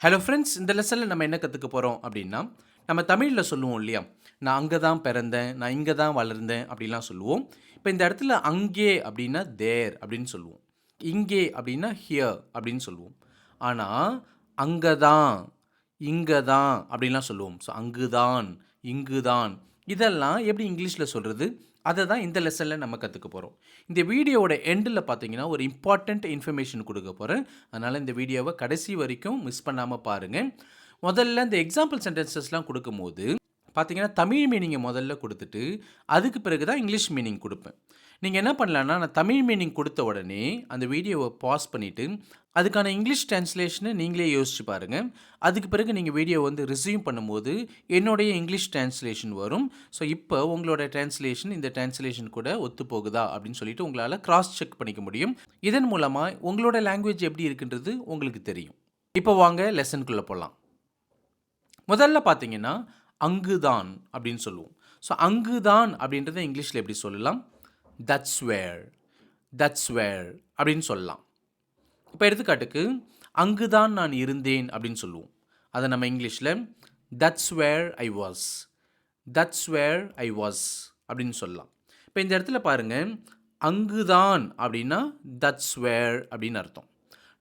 Hello friends இந்த லெசனில் நம்ம என்ன கற்றுக்க போகிறோம் அப்படின்னா நம்ம தமிழில் சொல்லுவோம் இல்லையா? நான் அங்கே தான் பிறந்தேன் நான் இங்கே தான் வளர்ந்தேன் அப்படிலாம் சொல்லுவோம். இப்போ இந்த இடத்துல அங்கே அப்படின்னா தேர் அப்படின்னு சொல்லுவோம். இங்கே அப்படின்னா ஹியர் அப்படின்னு சொல்லுவோம். ஆனால் அங்கே தான் இங்கே தான் அப்படின்லாம் சொல்லுவோம். ஸோ அங்கு தான் இங்கு தான் இதெல்லாம் எப்படி இங்கிலீஷில் சொல்கிறது அதை தான் இந்த லெசனில் நம்ம கற்றுக்க போகிறோம் இந்த வீடியோவோட எண்டில் பார்த்தீங்கன்னா ஒரு இம்பார்ட்டண்ட் இன்ஃபர்மேஷன் கொடுக்க போகிறேன் அதனால் இந்த வீடியோவை கடைசி வரைக்கும் மிஸ் பண்ணாமல் பாருங்கள் முதல்ல இந்த எக்ஸாம்பிள் சென்டென்சஸ்லாம் கொடுக்கும்போது பார்த்தீங்கன்னா தமிழ் மீனிங்கை முதல்ல கொடுத்துட்டு அதுக்கு பிறகு தான் இங்கிலீஷ் மீனிங் கொடுப்பேன். நீங்கள் என்ன பண்ணலான்னா நான் தமிழ் மீனிங் கொடுத்த உடனே அந்த வீடியோவை பாஸ் பண்ணிவிட்டு அதுக்கான இங்கிலீஷ் டிரான்ஸ்லேஷனை நீங்களே யோசிச்சு பாருங்கள் அதுக்கு பிறகு நீங்கள் வீடியோ வந்து ரிசீவ் பண்ணும்போது என்னுடைய இங்கிலீஷ் டிரான்ஸ்லேஷன் வரும். ஸோ இப்போ உங்களோட டிரான்ஸ்லேஷன் இந்த டிரான்ஸ்லேஷன் கூட ஒத்து போகுதா அப்படின்னு சொல்லிட்டு உங்களால் கிராஸ் செக் பண்ணிக்க முடியும். இதன் மூலமாக உங்களோட லாங்குவேஜ் எப்படி இருக்குன்றது உங்களுக்கு தெரியும். இப்போ வாங்க லெசனுக்குள்ளே போகலாம் முதல்ல பார்த்தீங்கன்னா அங்குதான் அப்படின்னு சொல்லுவோம். ஸோ அங்குதான் அப்படின்றத இங்கிலீஷில் எப்படி சொல்லலாம்? தட்ஸ் வேர் தட்ஸ் வேர் அப்படின்னு சொல்லலாம். இப்போ எடுத்துக்காட்டுக்கு அங்கு தான் நான் இருந்தேன் அப்படின்னு சொல்லுவோம். அதை நம்ம இங்கிலீஷில் that's where I was that's where I was அப்படின்னு சொல்லலாம். இப்போ இந்த இடத்துல பாருங்கள் அங்குதான் அப்படின்னா தட்ஸ் வேர் அப்படின்னு அர்த்தம்.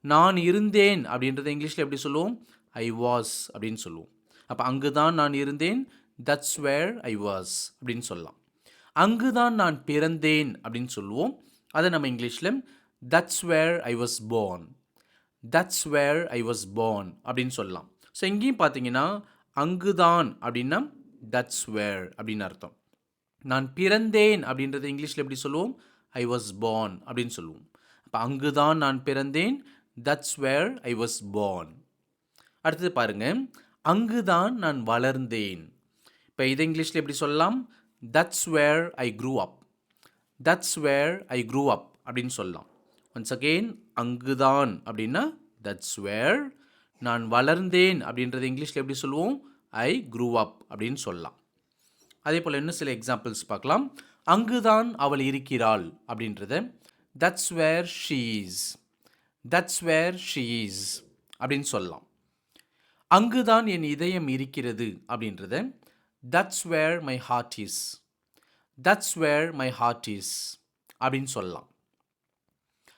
நான் இருந்தேன் அப்படின்றத இங்கிலீஷில் எப்படி சொல்லுவோம்? ஐ வாஸ் அப்படின்னு சொல்லுவோம். அப்போ அங்கு தான் நான் இருந்தேன். தட்ஸ் வேர் ஐ வாஸ் அப்படின்னு சொல்லலாம். அங்கு தான் நான் பிறந்தேன் அப்படின்னு சொல்லுவோம். அதை நம்ம இங்கிலீஷில் that's where I was born. That's where I was born அப்படின்னு சொல்லலாம். ஸோ இங்கேயும் பார்த்தீங்கன்னா அங்குதான் அப்படின்னா தட்ஸ் வேர் அப்படின்னு அர்த்தம். நான் பிறந்தேன் அப்படின்றத இங்கிலீஷில் எப்படி சொல்லுவோம்? ஐ வாஸ் born அப்படின்னு சொல்லுவோம். அப்போ அங்குதான் நான் பிறந்தேன் that's where I was born. அடுத்தது பாருங்கள் அங்குதான் நான் வளர்ந்தேன். இப்போ இதை இங்கிலீஷில் எப்படி சொல்லலாம்? That's where I grew up that's where I grew up அப்படின்னு சொல்லலாம். ஒன்ஸ் அகெயின் அங்குதான் அப்படின்னா தட்ஸ் வேர் நான் வளர்ந்தேன் அப்படின்றத இங்கிலீஷில் எப்படி சொல்லுவோம்? ஐ க்ரூ அப் அப்படின்னு சொல்லலாம். அதே போல் இன்னும் சில எக்ஸாம்பிள்ஸ் பார்க்கலாம். அங்குதான் அவள் இருக்கிறாள் அப்படின்றத that's where she's that's where she's அப்படின்னு சொல்லலாம். அங்குதான் என் இதயம் இருக்கிறது அப்படின்றத that's where my heart is that's where my heart is அப்படின்னு சொல்லலாம்.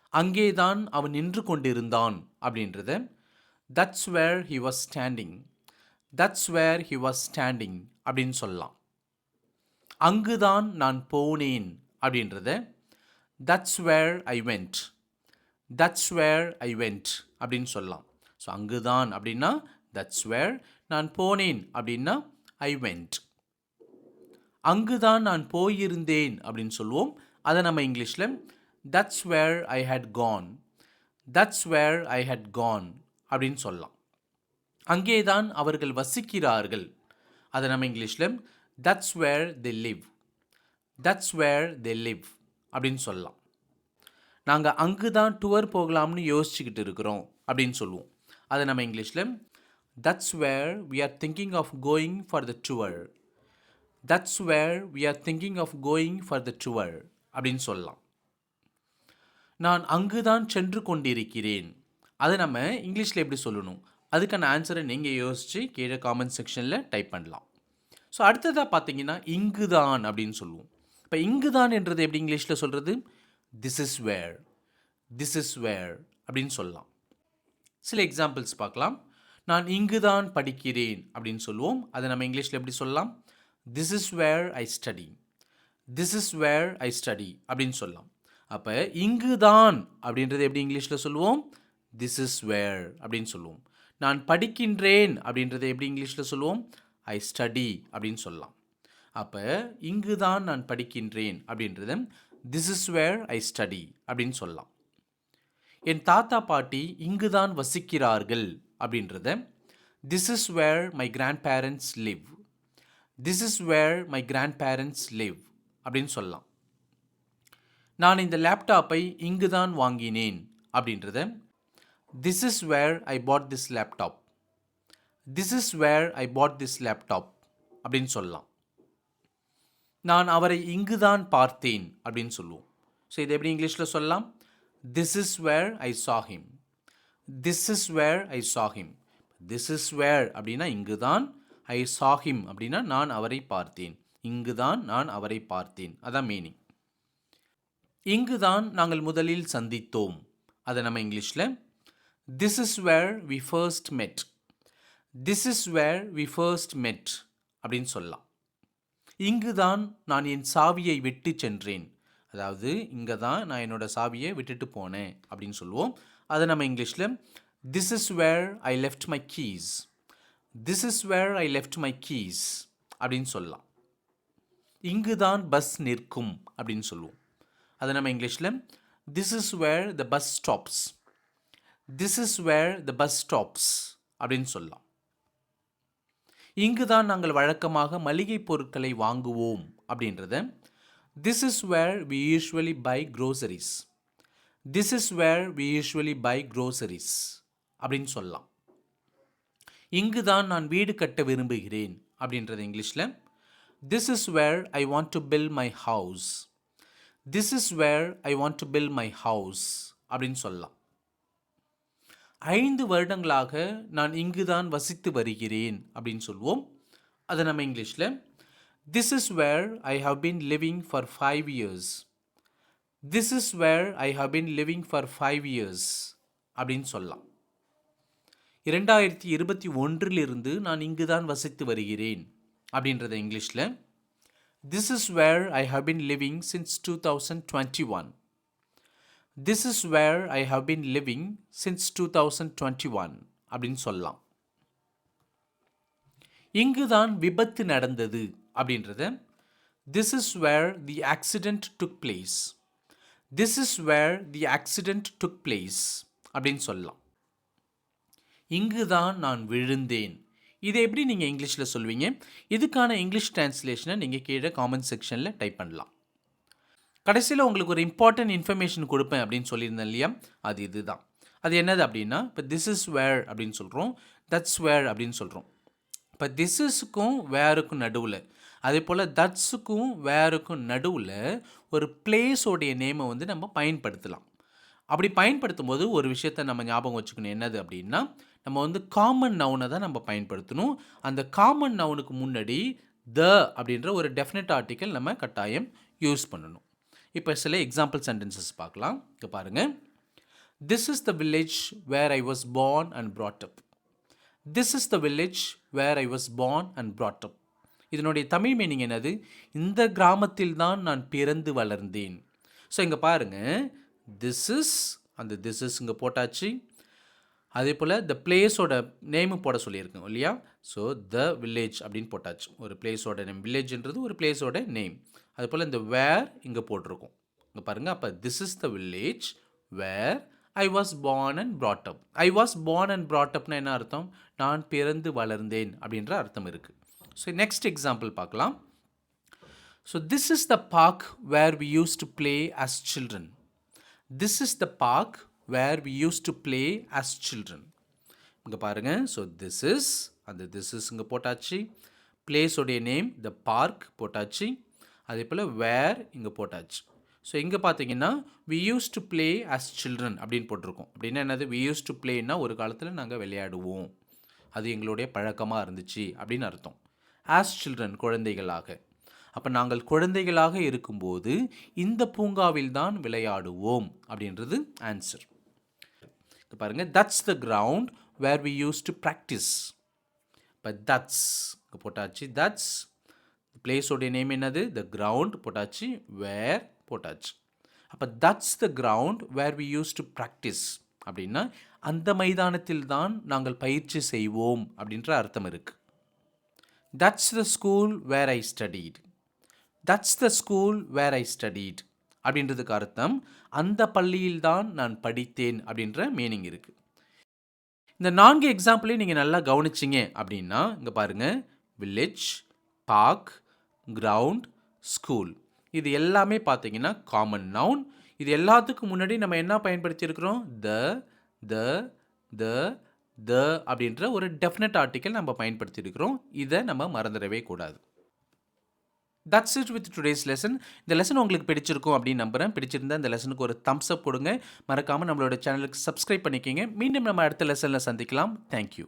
அங்கேதான் அவன் நின்று கொண்டிருந்தான் அப்படின்றத that's where he was standing that's where he was standing அப்படின்னு சொல்லலாம். அங்குதான் நான் போனேன் அப்படின்றத that's where I went that's where I went அப்படின்னு சொல்லலாம். ஸோ அங்குதான் அப்படின்னா தட்ஸ் வேர் நான் போனேன் அப்படின்னா ஐ வெண்ட் அங்குதான் நான் போயிருந்தேன் அப்படின்னு சொல்லுவோம். அதை நம்ம இங்கிலீஷில் that's where I had gone that's where I had gone அப்படின்னு சொல்லலாம். அங்கே தான் அவர்கள் வசிக்கிறார்கள். அதை நம்ம இங்கிலீஷில் that's where they live that's where they live அப்படின்னு சொல்லலாம். நாங்கள் அங்கு தான் டூர் போகலாம்னு யோசிச்சுக்கிட்டு இருக்கிறோம் அப்படின்னு சொல்லுவோம். அதை நம்ம இங்கிலீஷில் that's where we are thinking of going for the tour. That's where we are thinking of going for the tour அப்படின்னு சொல்லலாம். நான் அங்கு தான் சென்று கொண்டிருக்கிறேன். அதை நம்ம இங்கிலீஷில் எப்படி சொல்லணும்? அதுக்கான ஆன்சரை நீங்கள் யோசித்து கீழே காமெண்ட் செக்ஷனில் டைப் பண்ணலாம். ஸோ அடுத்ததாக பார்த்தீங்கன்னா இங்கு தான் அப்படின்னு சொல்லுவோம். இப்போ இங்கு தான் என்றது எப்படி இங்கிலீஷில் சொல்கிறது this is where this is where அப்படின்னு சொல்லலாம். சில எக்ஸாம்பிள்ஸ் பார்க்கலாம். நான் இங்கு தான் படிக்கிறேன் அப்படின்னு சொல்லுவோம். அதை நம்ம இங்கிலீஷில் எப்படி சொல்லலாம்? This is where I study this is where I study அப்படின்னு சொல்லலாம். அப்போ இங்கு தான் அப்படின்றது எப்படி இங்கிலீஷில் சொல்லுவோம்? திஸ் இஸ் வேர் அப்படின்னு சொல்லுவோம். நான் படிக்கின்றேன் அப்படின்றத எப்படி இங்கிலீஷில் சொல்லுவோம்? ஐ ஸ்டடி அப்படின்னு சொல்லலாம். அப்போ இங்கு தான் நான் படிக்கின்றேன் அப்படின்றத this is where I study அப்படின்னு சொல்லலாம். என் தாத்தா பாட்டி இங்கு தான் வசிக்கிறார்கள் அப்படின்றத. This is where my grandparents live this is where my grandparents live அப்படின்னு சொல்லலாம். நான் இந்த லேப்டாப்பை இங்கு தான் வாங்கினேன் அப்படின்றத. This is where I bought this laptop this is where I bought this laptop அப்படின்னு சொல்லலாம். நான் அவரை இங்கு தான் பார்த்தேன் அப்படின்னு சொல்லுவோம். ஸோ இது எப்படி இங்கிலீஷில் சொல்லலாம்? This is where I saw him this is where I saw him this is where அப்படின்னா இங்கு தான் ஐ சாஹிம் அப்படின்னா நான் அவரை பார்த்தேன். இங்கு தான் நான் அவரை பார்த்தேன். அதான் மீனிங் இங்கு தான் நாங்கள் முதலில் சந்தித்தோம். அதை நம்ம இங்கிலீஷில் this is where we first met this is where we first met அப்படின்னு சொல்லலாம். இங்கு தான் நான் என் சாவியை விட்டு சென்றேன். அதாவது இங்கே தான் நான் என்னோடய சாவியை விட்டுட்டு போனேன் அப்படின்னு சொல்லுவோம். அதை நம்ம இங்கிலீஷில் this is where I left my keys this is where I left my keys அப்படின்னு சொல்லலாம். இங்கு தான் பஸ் நிற்கும் அப்படின்னு சொல்லுவோம். அதை நம்ம இங்கிலீஷில் this is where the bus stops this is where the bus stops அப்படின்னு சொல்லலாம். இங்கு தான் நாங்கள் வழக்கமாக மளிகை பொருட்களை வாங்குவோம் அப்படின்றத this is where we usually buy groceries this is where we usually buy groceries அப்படின்னு சொல்லலாம். இங்கு தான் நான் வீடு கட்ட விரும்புகிறேன் அப்படின்றது இங்கிலீஷில். This is where I want to build my house this is where I want to build my house அப்படின்னு சொல்லலாம். ஐந்து வருடங்களாக நான் இங்கு தான் வசித்து வருகிறேன் அப்படின்னு சொல்லுவோம் அதை நம்ம இங்கிலீஷில். This is where I have been living for five years this is where I have been living for five years அப்படின்னு சொல்லலாம். இரண்டாயிரத்தி இருபத்தி ஒன்றிலிருந்து நான் இங்கு தான் வசித்து வருகிறேன் அப்படின்றத இங்கிலீஷில். This is where I have been living since two thousand twenty one this is where I have been living since two thousand twenty one அப்படின்னு சொல்லலாம். இங்கு தான் விபத்து நடந்தது அப்படின்றத. This is where the accident took place this is where the accident took place அப்படின்னு சொல்லலாம். இங்கு தான் நான் விழுந்தேன். இதை எப்படி நீங்கள் இங்கிலீஷில் சொல்வீங்க? இதுக்கான இங்கிலீஷ் டிரான்ஸ்லேஷனை நீங்கள் கீழே காமெண்ட் செக்ஷனில் டைப் பண்ணலாம். கடைசியில் உங்களுக்கு ஒரு இம்பார்ட்டன்ட் இன்ஃபர்மேஷன் கொடுப்பேன் அப்படின்னு சொல்லியிருந்தேன் இல்லையா? அது இதுதான். அது என்னது அப்படின்னா இப்போ திஸ் இஸ் வேர் அப்படின்னு சொல்கிறோம் தட்ஸ் வேர் அப்படின்னு சொல்கிறோம் இப்போ திஸ் இஸுக்கும் வேருக்கும் நடுவில் அதே போல் தட்ஸுக்கும் வேருக்கும் நடுவில் ஒரு பிளேஸோடைய நேமை வந்து நம்ம பயன்படுத்தலாம். அப்படி பயன்படுத்தும் போது ஒரு விஷயத்தை நம்ம ஞாபகம் வச்சுக்கணும். என்னது அப்படின்னா நம்ம வந்து காமன் நவுனை தான் நம்ம பயன்படுத்தணும். அந்த காமன் நவுனுக்கு முன்னாடி த அப்படின்ற ஒரு டெஃபினட் ஆர்டிக்கல் நம்ம கட்டாயம் யூஸ் பண்ணணும். இப்போ சில எக்ஸாம்பிள் சென்டென்சஸ் பார்க்கலாம். இங்கே பாருங்கள் this is the village where I was born and brought this is the village where I was born and brought இதனுடைய தமிழ் மீனிங் என்னது? இந்த கிராமத்தில் தான் நான் பிறந்து வளர்ந்தேன். ஸோ இங்கே பாருங்கள் திஸ் இஸ் அந்த திஸ் இஸ் இங்கே போட்டாச்சு. அதே போல் த பிளேஸோட நேமும் போட சொல்லியிருக்கோம் இல்லையா? ஸோ த வில்லேஜ் அப்படின்னு போட்டாச்சு. ஒரு பிளேஸோட நேம் வில்லேஜ்ன்றது ஒரு பிளேஸோட நேம் அதே போல் இந்த வேர் இங்கே போட்டிருக்கோம். இங்கே பாருங்கள் அப்போ this is the village where I was born and brought I was born and brought upனா என்ன அர்த்தம்? நான் பிறந்து வளர்ந்தேன் அப்படின்ற அர்த்தம் இருக்குது ஸோ நெக்ஸ்ட் எக்ஸாம்பிள் பார்க்கலாம். So this is the park where we use to play as children this is the park where we use to play as children இங்கே பாருங்கள் ஸோ திஸ் இஸ் அந்த திஸ் இஸ் இங்கே போட்டாச்சு. பிளேஸோடைய name the park போட்டாச்சு. அதே போல் வேர் இங்கே போட்டாச்சு. So இங்கே பார்த்தீங்கன்னா we use to play as children அப்படின்னு போட்டிருக்கோம். அப்படின்னா என்னது? வி யூஸ் டு ப்ளேன்னா ஒரு காலத்தில் நாங்கள் விளையாடுவோம். அது எங்களுடைய பழக்கமாக இருந்துச்சு அப்படின்னு அர்த்தம். ஆஸ் சில்ட்ரன் குழந்தைகளாக. அப்போ நாங்கள் குழந்தைகளாக இருக்கும்போது இந்த பூங்காவில் தான் விளையாடுவோம் அப்படின்றது ஆன்சர் இப்போ பாருங்கள் that's the ground where we use to practise இப்போ தட்ஸ் போட்டாச்சு தட்ஸ் பிளேஸோடைய நேம் என்னது? த கிரவுண்ட் போட்டாச்சு வேர் போட்டாச்சு. அப்போ that's the ground where we use to practise அப்படின்னா அந்த மைதானத்தில் தான் நாங்கள் பயிற்சி செய்வோம் அப்படின்ற அர்த்தம் இருக்குது that's the school where I studied that's the school where I studied அப்படின்றதுக்கு அர்த்தம். அந்த பள்ளியில் தான் நான் படித்தேன் அப்படின்ற மீனிங் இருக்குது இந்த நான்கு எக்ஸாம்பிளையும் நீங்கள் நல்லா கவனிச்சிங்க அப்படின்னா இங்கே பாருங்கள் வில்லேஜ் பார்க் கிரவுண்ட் ஸ்கூல் இது எல்லாமே பார்த்தீங்கன்னா காமன் நவுன் இது எல்லாத்துக்கும் முன்னாடி நம்ம என்ன பயன்படுத்தியிருக்கிறோம்? த த த த அப்படின்ற ஒரு டெஃபினட் ஆர்டிக்கல் நம்ம பயன்படுத்தியிருக்கிறோம். இதை நம்ம மறந்துடவே கூடாது. That's it with today's lesson இந்த லெசன் உங்களுக்கு பிடிச்சிருக்கும் அப்படின்னு நம்புகிறேன் பிடிச்சிருந்தா இந்த லெசனுக்கு ஒரு தம்ஸ் அப் கொடுங்க. மறக்காமல் நம்மளோட சேனலுக்கு சப்ஸ்கிரைப் பண்ணிக்கிங்க. மீண்டும் நம்ம அடுத்த லெசனில் சந்திக்கலாம். தேங்க்யூ